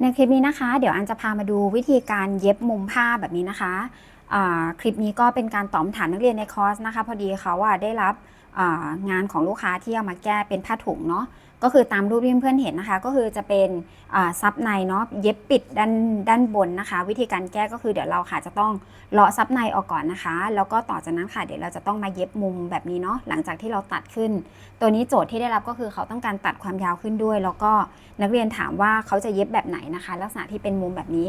ในคลิปนี้นะคะ เดี๋ยวอันจะพามาดูวิธีการเย็บมุมผ้าแบบนี้นะคะ คลิปนี้ก็เป็นการตอบถามนักเรียนในคอร์สนะคะ พอดีเขาอะได้รับ งานของลูกค้าที่เอามาแก้เป็นผ้าถุงเนาะก็คือตามรูปที่เพื่อนๆเห็นนะคะ ก็คือจะเป็นซับในเนาะเย็บปิดด้านด้านบนนะคะ วิธีการแก้ก็คือเดี๋ยวเราค่ะจะต้องเลาะซับในออกก่อนนะคะ แล้วก็ต่อจากนั้นค่ะเดี๋ยวเราจะต้องมาเย็บมุมแบบนี้เนาะหลังจากที่เราตัดขึ้น ตัวนี้โจทย์ที่ได้รับก็คือเขาต้องการตัดความยาวขึ้นด้วย แล้วก็นักเรียนถามว่าเขาจะเย็บแบบไหนนะคะ ลักษณะที่เป็นมุมแบบนี้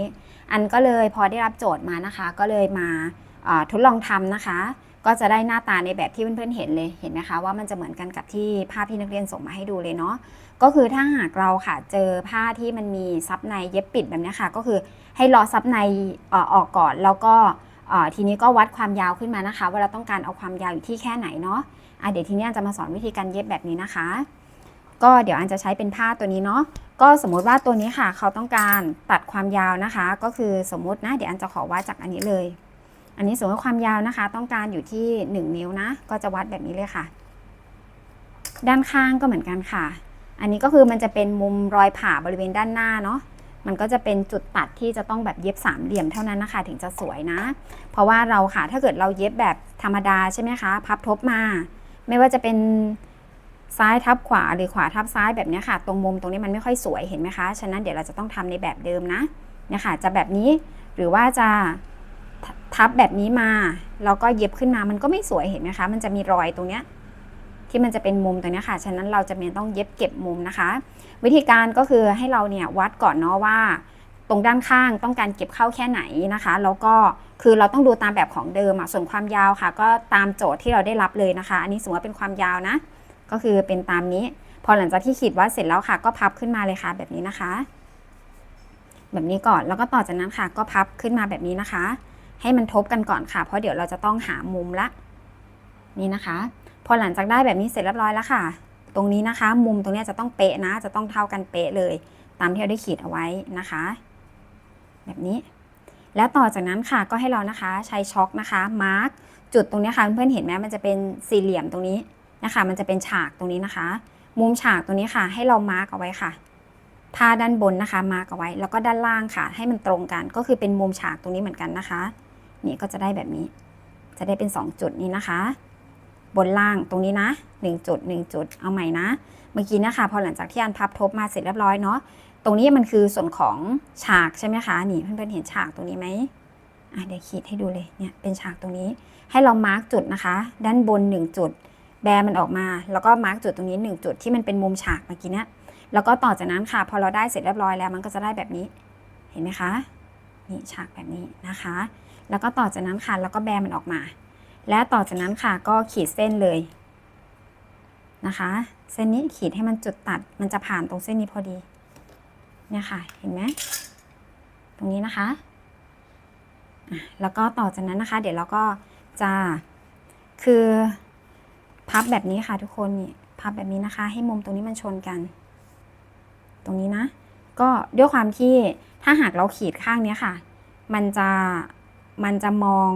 อันก็เลยพอได้รับโจทย์มานะคะ ก็เลยมา ทดลองทำนะคะ ก็จะได้หน้าตาในแบบที่เพื่อนๆเห็นเลยเห็นไหมคะว่ามันจะเหมือนกันกับที่ภาพที่นักเรียนส่งมาให้ดูเลยเนาะก็คือถ้าหากเราค่ะเจอผ้าที่มันมีซับในเย็บปิดแบบนี้ค่ะ ก็คือให้รอซับในออกก่อนแล้วก็ทีนี้ก็วัดความยาวขึ้นมานะคะ ว่าเราต้องการเอาความยาวอยู่ที่แค่ไหนเนาะะเดี๋ยวทีนี้อันจะมาสอนวิธีการเย็บแบบนี้นะคะ ก็เดี๋ยวอันจะใช้เป็นผ้าตัวนี้เนาะก็สมมุติว่าตัวนี้ค่ะ เขาต้องการตัดความยาวนะคะ ก็คือสมมุตินะเดี๋ยวอันจะขอวัดจากอันนี้เลย อันนี้สมมติว่าความยาวนะคะ ต้องการอยู่ที่ 1 นิ้วนะ ก็จะวัดแบบนี้เลยค่ะ ด้านข้างก็เหมือนกันค่ะ อันนี้ก็คือมันจะเป็นมุมรอยผ่าบริเวณด้านหน้าเนาะมันก็จะเป็นจุดตัดที่จะต้องแบบเย็บสามเหลี่ยมเท่านั้นนะคะ ถึงจะสวยนะ เพราะว่าเราค่ะถ้าเกิดเราเย็บแบบธรรมดาใช่ไหมคะ พับทบมา ไม่ว่าจะเป็นซ้ายทับขวาหรือขวาทับซ้ายแบบนี้ค่ะ ตรงมุมตรงนี้มันไม่ค่อยสวยเห็นไหมคะ ฉะนั้นเดี๋ยวเราจะต้องทำในแบบเดิมนะเนี่ยค่ะ จะแบบนี้หรือว่าจะ ทับแบบนี้มาแล้วก็เย็บขึ้นมามันก็ไม่สวยเห็นไหมคะ มันจะมีรอยตรงเนี้ยที่มันจะเป็นมุมตรงนี้ค่ะ ฉะนั้นเราจะเป็นต้องเย็บเก็บมุมนะคะ วิธีการก็คือให้เราเนี่ยวัดก่อนเนาะว่า ตรงด้านข้างต้องการเก็บเข้าแค่ไหนนะคะ แล้วก็คือเราต้องดูตามแบบของเดิมอะส่วนความยาวค่ะ ก็ตามโจทย์ที่เราได้รับเลยนะคะ อันนี้สมมติว่าเป็นความยาวนะ ก็คือเป็นตามนี้ พอหลังจากที่ขีดวัดเสร็จแล้วค่ะ ก็พับขึ้นมาเลยค่ะ แบบนี้นะคะ แบบนี้ก่อนแล้วก็ต่อจากนั้นค่ะ ก็พับขึ้นมาแบบนี้นะคะ ให้มันทบกันก่อนค่ะ เพราะเดี๋ยวเราจะต้องหามุมละ นี่นะคะ พอหลังจากได้แบบนี้เสร็จเรียบร้อยแล้วค่ะ ตรงนี้นะคะ มุมตรงนี้จะต้องเป๊ะนะ จะต้องเท่ากันเป๊ะเลย ตามที่เราได้ขีดเอาไว้นะคะ แบบนี้ แล้วต่อจากนั้นค่ะก็ให้เรานะคะใช้ช็อคนะคะมาร์กจุดตรงนี้ค่ะเพื่อนๆเห็นไหมมันจะเป็นสี่เหลี่ยมตรงนี้นะคะ มันจะเป็นฉากตรงนี้นะคะ มุมฉากตรงนี้ค่ะ ให้เรามาร์กเอาไว้ค่ะผ้าด้านบนนะคะ มาร์กเอาไว้ แล้วก็ด้านล่างค่ะ ให้มันตรงกันก็คือเป็นมุมฉากตรงนี้เหมือนกันนะคะ นี่ก็จะได้แบบนี้ จะได้เป็น 2 จุดนี้นะคะ บนล่างตรงนี้นะ 1 จุด 1 จุด เอาใหม่นะ เมื่อกี้นะคะพอหลังจากที่อันพับทบมาเสร็จเรียบร้อยเนาะ ตรงนี้มันคือส่วนของฉากใช่ไหมคะ นี่เพื่อนๆเห็นฉากตรงนี้ไหมอะเดี๋ยวขีดให้ดูเลยเนี่ยเป็นฉากตรงนี้ ให้เรามาร์กจุดนะคะ ด้านบน 1 จุด แบมันออกมา แล้วก็มาร์กจุดตรงนี้ 1 จุดที่มันเป็นมุมฉากเมื่อกี้เนี้ยแล้วก็ต่อจากนั้นค่ะ พอเราได้เสร็จเรียบร้อยแล้วมันก็จะได้แบบนี้ เห็นไหมคะ นี่ฉากแบบนี้นะคะ แล้วก็ต่อจากนั้นค่ะแล้วก็แบมันออกมา และต่อจากนั้นค่ะก็ขีดเส้นเลยนะคะ เส้นนี้ขีดให้มันจุดตัด มันจะผ่านตรงเส้นนี้พอดี เนี่ยค่ะ เห็นไหมตรงนี้นะคะแล้วก็ต่อจากนั้นนะคะ เดี๋ยวเราก็จะคือพับแบบนี้ค่ะทุกคนนี่พับแบบนี้นะคะ ให้มุมตรงนี้มันชนกัน ตรงนี้นะ ก็ด้วยความที่ถ้าหากเราขีดข้างเนี้ยค่ะ มันจะ มันจะมอง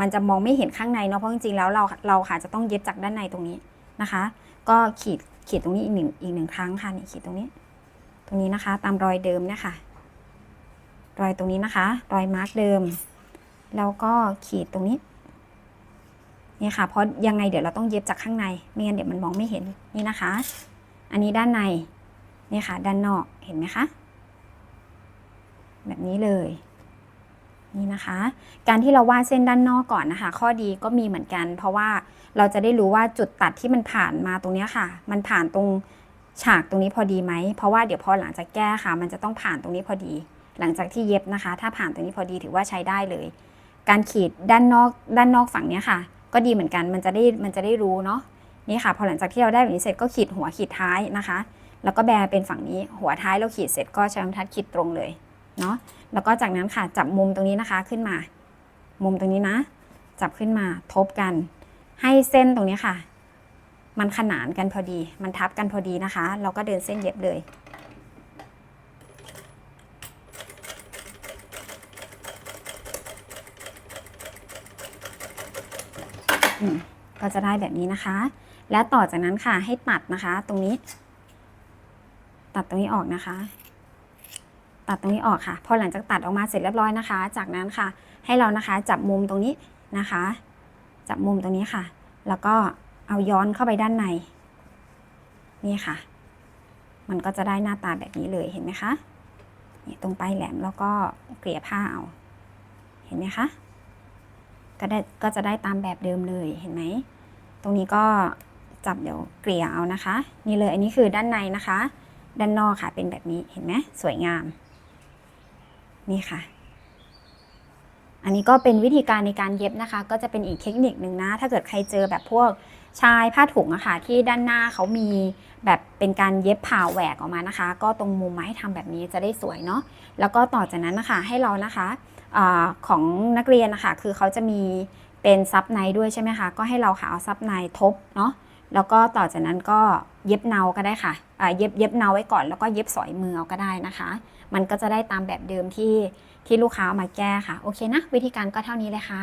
มันจะมองไม่เห็นข้างในเนาะเพราะจริงๆแล้วเราเราค่ะจะต้องเย็บจากด้านในตรงนี้นะคะ ก็ขีดขีดตรงนี้อีกหนึ่งอีกหนึ่งครั้งค่ะนี่ขีดตรงนี้ ตรงนี้นะคะ ตามรอยเดิมเนี่ยค่ะรอยตรงนี้นะคะ รอยมาร์กเดิม แล้วก็ขีดตรงนี้นี่ค่ะเพราะยังไงเดี๋ยวเราต้องเย็บจากข้างในไม่งั้นเดี๋ยวมันมองไม่เห็นนี่นะคะ อันนี้ด้านในนี่ค่ะ ด้านนอกเห็นไหมคะแบบนี้เลย นี่นะคะ การที่เราวาดเส้นด้านนอกก่อนนะคะ ข้อดีก็มีเหมือนกัน เพราะว่าเราจะได้รู้ว่าจุดตัดที่มันผ่านมาตรงนี้ค่ะ มันผ่านตรงฉากตรงนี้พอดีไหม เพราะว่าเดี๋ยวพอหลังจากแก้ค่ะ มันจะต้องผ่านตรงนี้พอดี หลังจากที่เย็บนะคะ ถ้าผ่านตรงนี้พอดีถือว่าใช้ได้เลย การขีดด้านนอกด้านนอกฝั่งนี้ค่ะ ก็ดีเหมือนกันมันจะได้มันจะได้รู้เนาะนี่ค่ะ พอหลังจากที่เราได้แบบนี้เสร็จก็ขีดหัวขีดท้ายนะคะ แล้วก็แบเป็นฝั่งนี้หัวท้ายเราขีดเสร็จก็ใช้บรรทัดขีดตรงเลย เนาะแล้วก็จากนั้นค่ะจับมุมตรงนี้นะคะขึ้นมา มุมตรงนี้นะ จับขึ้นมาทบกัน ให้เส้นตรงนี้ค่ะ มันขนานกันพอดี มันทับกันพอดีนะคะ เราก็เดินเส้นเย็บเลยก็จะได้แบบนี้นะคะ และต่อจากนั้นค่ะให้ตัดนะคะ ตรงนี้ ตัดตรงนี้ออกนะคะ ตัดตัดตรงนี้ออกค่ะ พอหลังจากตัดออกมาเสร็จเรียบร้อยนะคะ จากนั้นค่ะ ให้เรานะคะจับมุมตรงนี้นะคะ จับมุมตรงนี้ค่ะ แล้วก็เอาย้อนเข้าไปด้านใน นี่ค่ะ มันก็จะได้หน้าตาแบบนี้เลยเห็นไหมคะนี่ตรงปลายแหลมแล้วก็เกลี่ยผ้าเอา เห็นไหมคะ ก็ได้ก็จะได้ตามแบบเดิมเลยเห็นไหม ตรงนี้ก็จับเดี๋ยวเกลี่ยเอานะคะ นี่เลยอันนี้คือด้านในนะคะ ด้านนอกค่ะเป็นแบบนี้เห็นไหมสวยงาม นี่ค่ะ อันนี้ก็เป็นวิธีการในการเย็บนะคะ ก็จะเป็นอีกเทคนิคหนึ่งนะ ถ้าเกิดใครเจอแบบพวกชายผ้าถุงอะค่ะที่ด้านหน้าเขามีแบบเป็นการเย็บผ่าแหวกออกมานะคะ ก็ตรงมุมมาให้ทำแบบนี้จะได้สวยเนาะแล้วก็ต่อจากนั้นนะคะให้เรานะคะอของนักเรียนนะคะคือเขาจะมีเป็นซับในด้วยใช่ไหมคะก็ให้เราค่ะเอาซับในทบเนาะแล้วก็ต่อจากนั้นก็เย็บเนาก็ได้ค่ะ เย็บเย็บเนาไว้ก่อนแล้วก็เย็บสอยมือเอาก็ได้นะคะ มันก็จะได้ตามแบบเดิมที่ที่ลูกค้ามาแก้ค่ะ โอเคนะ วิธีการก็เท่านี้เลยค่ะ